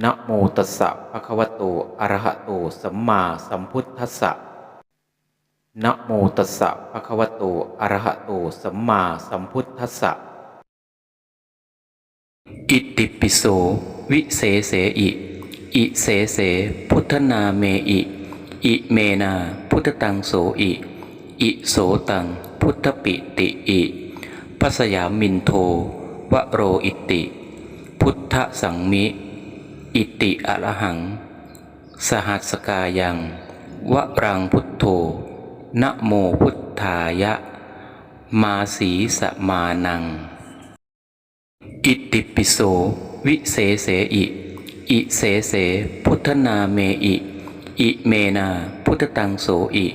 นะโมตัสสะภะคะวะโต อะระหะโต สัมมาสัมพุทธัสสะนะโมตัสสะภะคะวะโต อะระหะโต สัมมาสัมพุทธัสสะ อิติปิโส วิเศเสอิ อิเสเส พุทธนาเมอิ อิเมนา พุทธตังโสอิ อิโสตัง พุทธปิติอิปัสยามินโท วโรอิติ พุทธสังมิ อิติอรหัง สหัสกายังวปรังพุทโธนะโมพุทธายะ มาสีสมานัง อิติปิโสวิเศเสอิ อิเสเส พุทธนาเมอิ อิเมนา พุทธตังโสอิ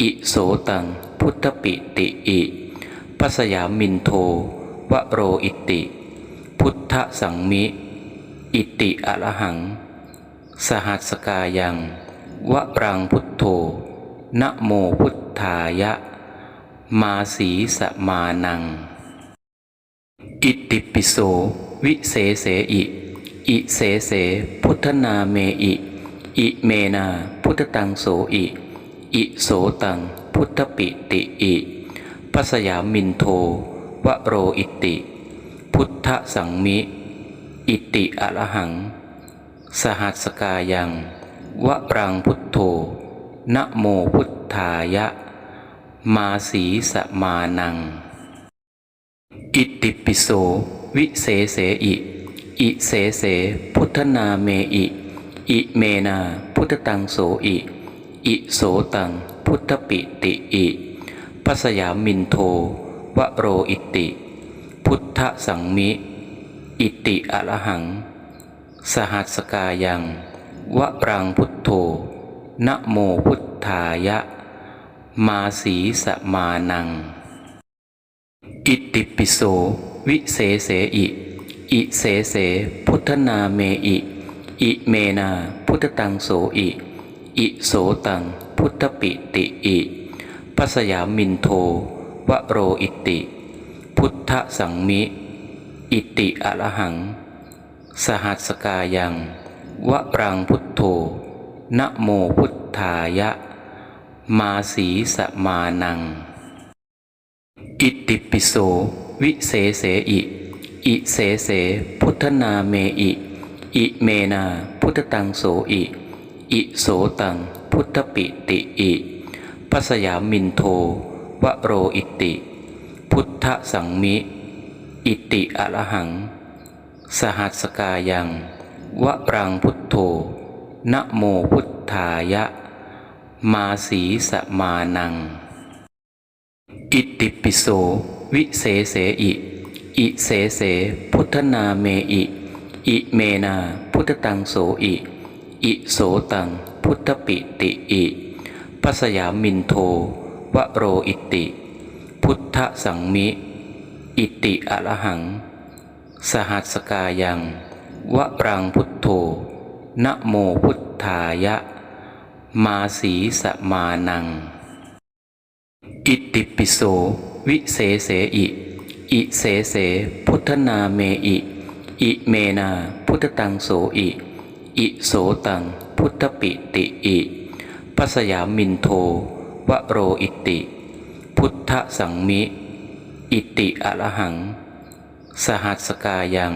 อิโสตัง พุทธปิติอิปัสยามินโทวโรอิติ พุทธสังมิ อิติอรหัง สหัสกายังวปรังพุทโธนะโมพุทธายะ มาสีสมานัง อิติปิโสวิเศเสอิ อิเสเสพุทธนาเมอิ อิเมนาพุทธตังโสอิ อิโสตังพุทธปิติอิปัสยามินโทวโรอิติ พุทธสังมิ อิติอรหัง สหัสกายังวปรังพุทโธนะโมพุทธายะ มาสีสมานัง อิติปิโสวิเศเสอิ อิเสเสพุทธนาเมอิ อิเมนาพุทธตังโสอิ อิโสตังพุทธปิติอิปัสยามินโทวโรอิติ พุทธสังมิ อิติอรหัง สหัสกายังวปรังพุทโธนะโมพุทธายะ มาสีสมานัง อิติปิโส วิเศเสอิ อิเสเส พุทธนาเมอิ อิเมนา พุทธตังโสอิ อิโสตัง พุทธปิติอิปัสยามินโทวโรอิติ พุทธสังมิ อิติอรหัง สหัสกายังวปรังพุทโธนะโมพุทธายะ มาสีสมานัง อิติปิโส วิเศเสอิ อิเสเส พุทธนาเมอิ อิเมนาพุทธตังโสอิ อิโสตัง พุทธปิติอิปัสยามินโทวโรอิติ พุทธสังมิ อิติอรหัง สหัสกายังวปรังพุทโธนะโมพุทธายะ มาสีสมานัง อิติปิโสวิเศเสอิอิเสเส พุทธนาเมอิ อิเมนา พุทธตังโสอิ อิโสตัง พุทธปิติอิปัสยามินโทวโรอิติ พุทธสังมิ อิติอรหัง สหัสกายังวปรังพุทโธนะโมพุทธายะ มาสีสมานัง อิติปิโสวิเศเสอิ อิเสเส พุทธนาเมอิ อิเมนาพุทธตังโสอิ อิโสตังพุทธปิติอิปัสยามินโทวโรอิติ พุทธสังมิ อิติอรหัง สหัสกายัง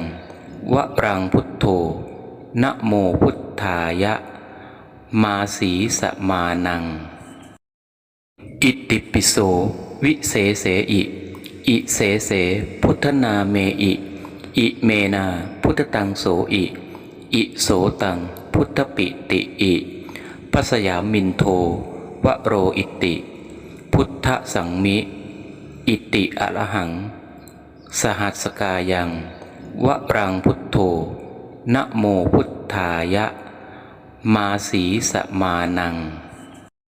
วปรังพุทโธนะโมพุทธายะ มาสีสมานัง อิติปิโส วิเศเสอิ อิเสเส พุทธนาเมอิ อิเมนา พุทธตังโสอิ อิโสตัง พุทธปิติอิปัสยามินโทวโรอิติ พุทธสังมิ อิติอรหัง สหัสกายังวะรังพุทโธนะโมพุทธายะมมาสีสมานัง